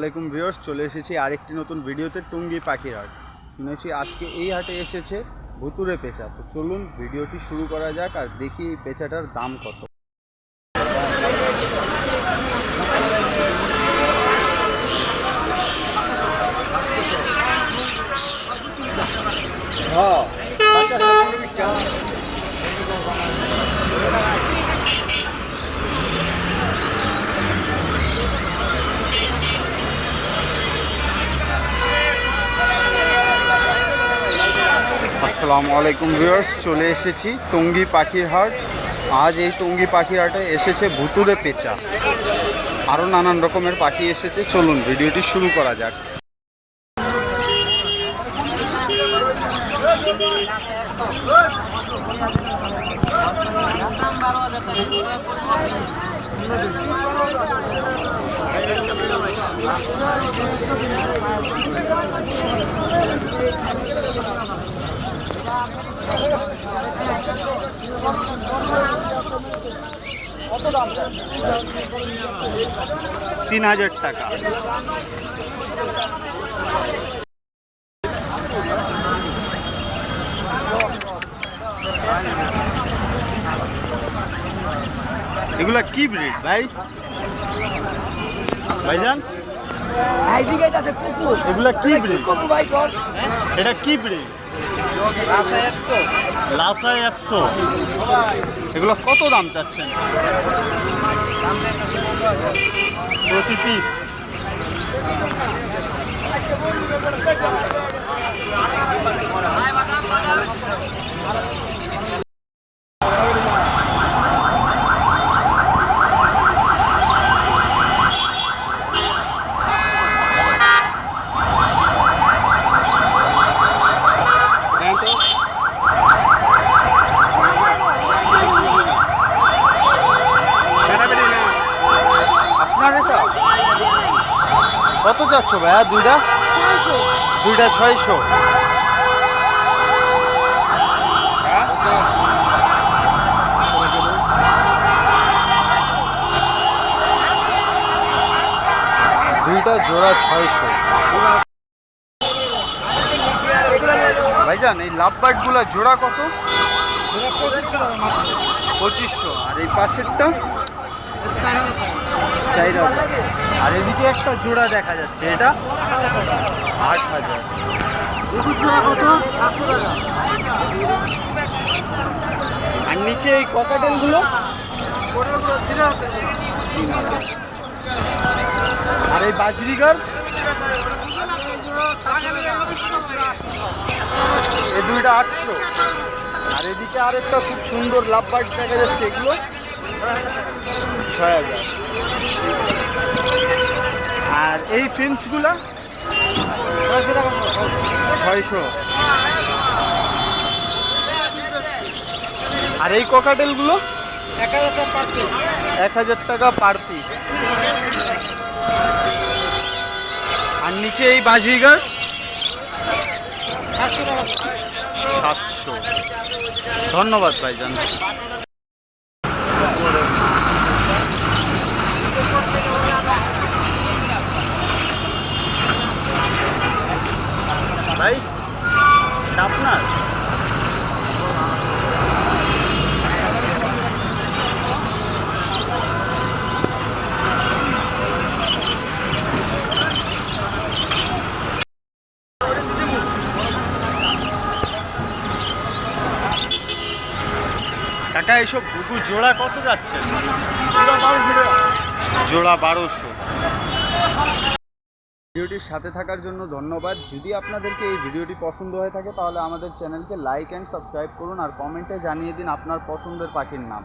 আলাইকুম ভিউয়ার্স, চলে এসেছি আরেকটি নতুন ভিডিওতে টুঙ্গি পাখির হাট। শুনেছি আজকে এই হাটে এসেছে ভুতুরে পেঁচা। তো চলুন ভিডিওটি শুরু করা যাক আর দেখি এই পেঁচাটার দাম কত। হ্যাঁ আসসালামু আলাইকুম ভিউয়ার্স, চলে এসেছি টঙ্গী পাখির হাট। আজ এই টঙ্গী পাখির হাটে এসেছে ভুতুরে পেঁচা। আরও নানান রকমের পাখি এসেছে, চলুন ভিডিওটি শুরু করা যাক। তিন হাজার টাকা। এগুলা কি ব্রিড ভাই? ভাইজান? এগুলা কি ব্রিড? কুকুর ভাই এটা কি ব্রিড? রাস্তা একশো লাসা একশো এগুলো কত দাম চাচ্ছেন? প্রতি পিস। কত চাচ্ছ ভাইয়া? দুইটা? দুইটা ছয়শো। দুইটা জোড়া ছয়শো। ভাইজান এই লাভগুলা জোড়া কত? পঁচিশশো। আর এই পাশেরটা? হাজার আর এদিকে একটা জোড়া দেখা যাচ্ছে, এটা আট হাজার। আর নিচে এই হাজার আর এই বাজরিগার? এই দুইটা আটশো। আর এদিকে আরেকটা খুব সুন্দর লাভ বার্ড দেখা যাচ্ছে, এগুলো ছয় হাজার। আর এই ফিন্সগুলা ছয়শো। আর এই ককাটেলগুলো এক হাজার টাকা পার পিস আর নিচে এই বাজিগার? সাতশো। ধন্যবাদ ভাইজান ভাই এটা আপনার কাকা এইসব ঘুঘু জোড়া কত যাচ্ছে? জোড়া বারোশো। ভিডিওটির সাথে থাকার জন্য ধন্যবাদ। যদি আপনাদেরকে এই ভিডিওটি পছন্দ হয়ে থাকে, তাহলে আমাদের চ্যানেলকে লাইক অ্যান্ড সাবস্ক্রাইব করুন আর কমেন্টে জানিয়ে দিন আপনার পছন্দের পাখির নাম।